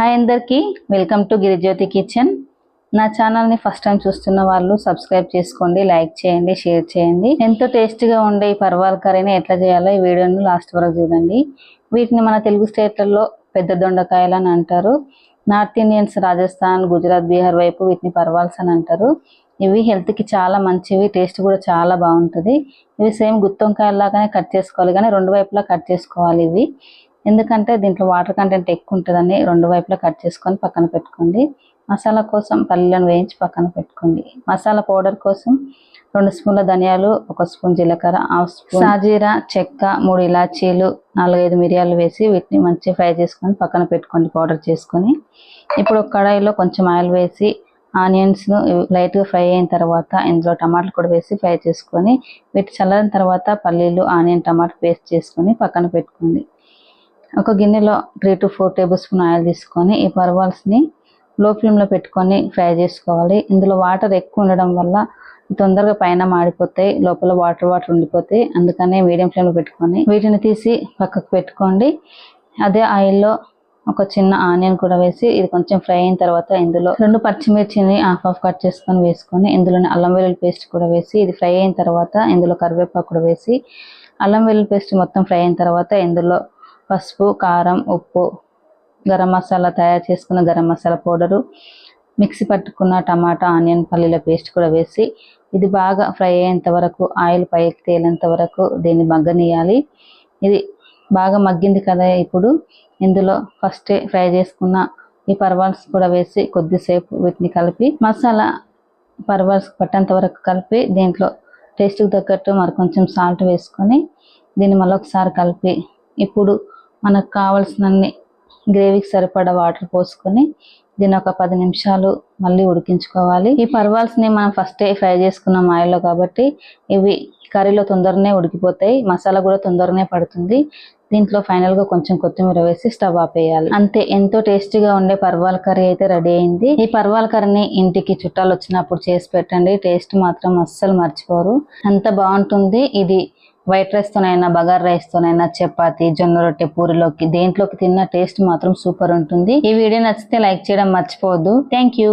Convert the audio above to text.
Hi అందరికీ. Welcome to Girijyoti kitchen. నా ఛానల్ని ఫస్ట్ టైం చూస్తున్న వాళ్ళు సబ్స్క్రైబ్ చేసుకోండి లైక్ చేయండి షేర్ చేయండి. ఎంతో టేస్టీగా ఉండే ఈ పర్వాల కర్రీని ఎట్లా చేయాలో ఈ వీడియోని లాస్ట్ వరకు చూడండి. వీటిని మన తెలుగు స్టేట్లలో పెద్ద దొండకాయలు అని అంటారు. నార్త్ ఇండియన్స్ రాజస్థాన్ గుజరాత్ బీహార్ వైపు వీటిని పర్వాల్స్ అని అంటారు. ఇవి హెల్త్కి చాలా మంచివి టేస్ట్ కూడా చాలా బాగుంటుంది. ఇవి సేమ్ గుత్తొంకాయలాగానే కట్ చేసుకోవాలి కానీ రెండు వైపులా కట్ చేసుకోవాలి ఇవి. ఎందుకంటే దీంట్లో వాటర్ కంటెంట్ ఎక్కువ ఉంటుందని రెండు వైపులా కట్ చేసుకొని పక్కన పెట్టుకోండి. మసాలా కోసం పల్లీలను వేయించి పక్కన పెట్టుకోండి. మసాలా పౌడర్ కోసం రెండు స్పూన్ల ధనియాలు ఒక స్పూన్ జీలకర్ర హాఫ్ స్పూన్ సాజీరా చెక్క మూడు ఇలాచీలు నాలుగైదు మిరియాలు వేసి వీటిని మంచిగా ఫ్రై చేసుకొని పక్కన పెట్టుకోండి పౌడర్ చేసుకొని. ఇప్పుడు ఒక కడాయిలో కొంచెం ఆయిల్ వేసి ఆనియన్స్ను లైట్గా ఫ్రై అయిన తర్వాత ఇందులో టమాటాలు కూడా వేసి ఫ్రై చేసుకొని వీటి చల్లని తర్వాత పల్లీలు ఆనియన్ టమాటా పేస్ట్ చేసుకొని పక్కన పెట్టుకోండి. ఒక గిన్నెలో three to four tablespoon oil తీసుకొని ఈ పర్వాల్స్ని లో ఫ్లేమ్లో పెట్టుకొని ఫ్రై చేసుకోవాలి. ఇందులో వాటర్ ఎక్కువ ఉండడం వల్ల తొందరగా పైన మాడిపోతాయి లోపల వాటర్ వాటర్ ఉండిపోతాయి. అందుకనే మీడియం ఫ్లేమ్లో పెట్టుకొని వీటిని తీసి పక్కకు పెట్టుకోండి. అదే ఆయిల్లో ఒక చిన్న ఆనియన్ కూడా వేసి ఇది కొంచెం ఫ్రై అయిన తర్వాత ఇందులో రెండు పచ్చిమిర్చిని హాఫ్ హాఫ్ కట్ చేసుకొని వేసుకొని ఇందులోనే అల్లం వెల్లుల్లి పేస్ట్ కూడా వేసి ఇది ఫ్రై అయిన తర్వాత ఇందులో కరివేపాకు కూడా వేసి అల్లం వెల్లుల్లి పేస్ట్ మొత్తం ఫ్రై అయిన తర్వాత ఇందులో పసుపు కారం ఉప్పు గరం మసాలా తయారు చేసుకున్న గరం మసాలా పౌడరు మిక్సీ పట్టుకున్న టమాటా ఆనియన్ పల్లీల పేస్ట్ కూడా వేసి ఇది బాగా ఫ్రై అయ్యేంత వరకు ఆయిల్ పైకి తేలేంత వరకు దీన్ని మగ్గనియాలి ఇది బాగా మగ్గింది కదా ఇప్పుడు. ఇందులో ఫస్టే ఫ్రై చేసుకున్న ఈ పర్వాల్స్ కూడా వేసి కొద్దిసేపు వీటిని కలిపి మసాలా పర్వాల్స్ పట్టేంత వరకు కలిపి దీంట్లో టేస్ట్కి తగ్గట్టు మరి కొంచెం సాల్ట్ వేసుకొని దీన్ని మళ్ళొకసారి కలిపి ఇప్పుడు మనకు కావాల్సినన్ని గ్రేవీకి సరిపడా వాటర్ పోసుకొని దీన్ని ఒక పది నిమిషాలు మళ్ళీ ఉడికించుకోవాలి. ఈ పర్వాల్స్ని మనం ఫస్టే ఫ్రై చేసుకున్నాం ఆయిల్లో కాబట్టి ఇవి కర్రీలో తొందరనే ఉడికిపోతాయి. మసాలా కూడా తొందరనే పడుతుంది. దీంట్లో ఫైనల్గా కొంచెం కొత్తిమీర వేసి స్టవ్ ఆపేయాలి అంతే ఎంతో టేస్టీగా ఉండే పర్వాల కర్రీ అయితే రెడీ అయింది. ఈ పర్వాల కర్రీని ఇంటికి చుట్టాలు వచ్చినప్పుడు చేసి పెట్టండి. టేస్ట్ మాత్రం అస్సలు మర్చిపోరు. అంత బాగుంటుంది. ఇది వైట్ రైస్తోనైనా బగార్ రైస్తోనైనా చపాతి జొన్న రొట్టె పూరిలోకి దేంట్లోకి తిన్న టేస్ట్ మాత్రం సూపర్ ఉంటుంది. ఈ వీడియో నచ్చితే లైక్ చేయడం మర్చిపోవద్దు. Thank you.